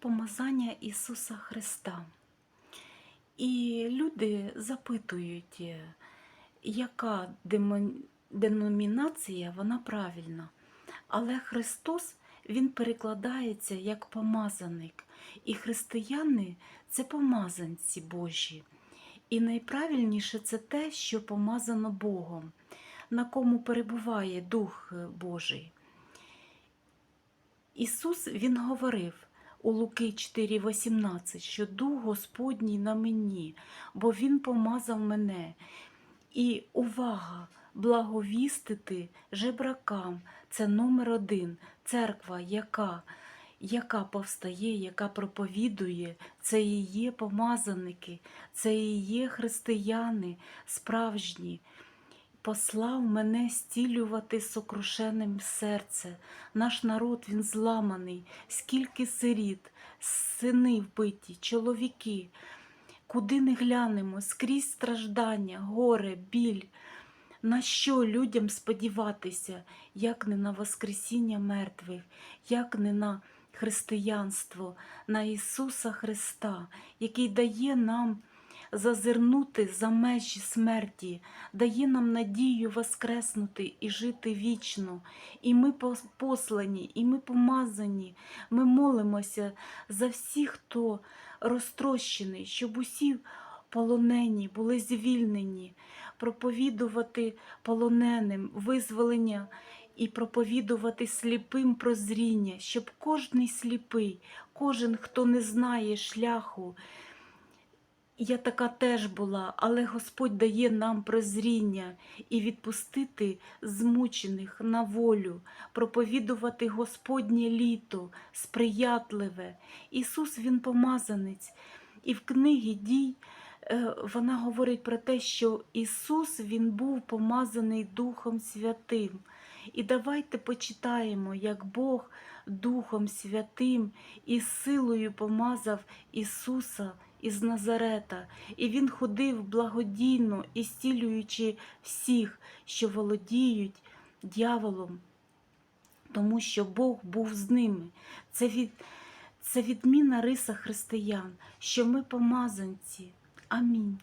помазання Ісуса Христа. І люди запитують, яка деномінація, вона правильна. Але Христос Він перекладається як помазаник. І християни це помазанці Божі. І найправильніше це те, що помазано Богом, на кому перебуває Дух Божий. Ісус Він говорив у Луки 4,18, що Дух Господній на мені, бо Він помазав мене. І увага! Благовістити жебракам це номер один. Церква, яка, яка повстає, яка проповідує, це і є помазаники, це і є християни справжні. Послав мене стілювати сокрушеним серце. Наш народ він зламаний, скільки сиріт, сини вбиті, чоловіки. Куди не глянемо, скрізь страждання, горе, біль. На що людям сподіватися, як не на Воскресіння мертвих, як не на християнство, на Ісуса Христа, який дає нам зазирнути за межі смерті, дає нам надію воскреснути і жити вічно. І ми послані, і ми помазані, ми молимося за всіх, хто розтрощений, щоб усі полонені були звільнені, проповідувати полоненим визволення і проповідувати сліпим прозріння, щоб кожний сліпий, кожен, хто не знає шляху, я така теж була, але Господь дає нам прозріння і відпустити змучених на волю, проповідувати Господнє літо, сприятливе. Ісус Він помазанець. І в книгі дій е, вона говорить про те, що Ісус Він був помазаний Духом Святим. І давайте почитаємо, як Бог Духом Святим і силою помазав Ісуса із Назарета, і Він ходив благодійно і зцілюючи всіх, що володіють дьяволом, тому що Бог був з ними. Це, від, це відмінна риса християн, що ми помазанці. Амінь.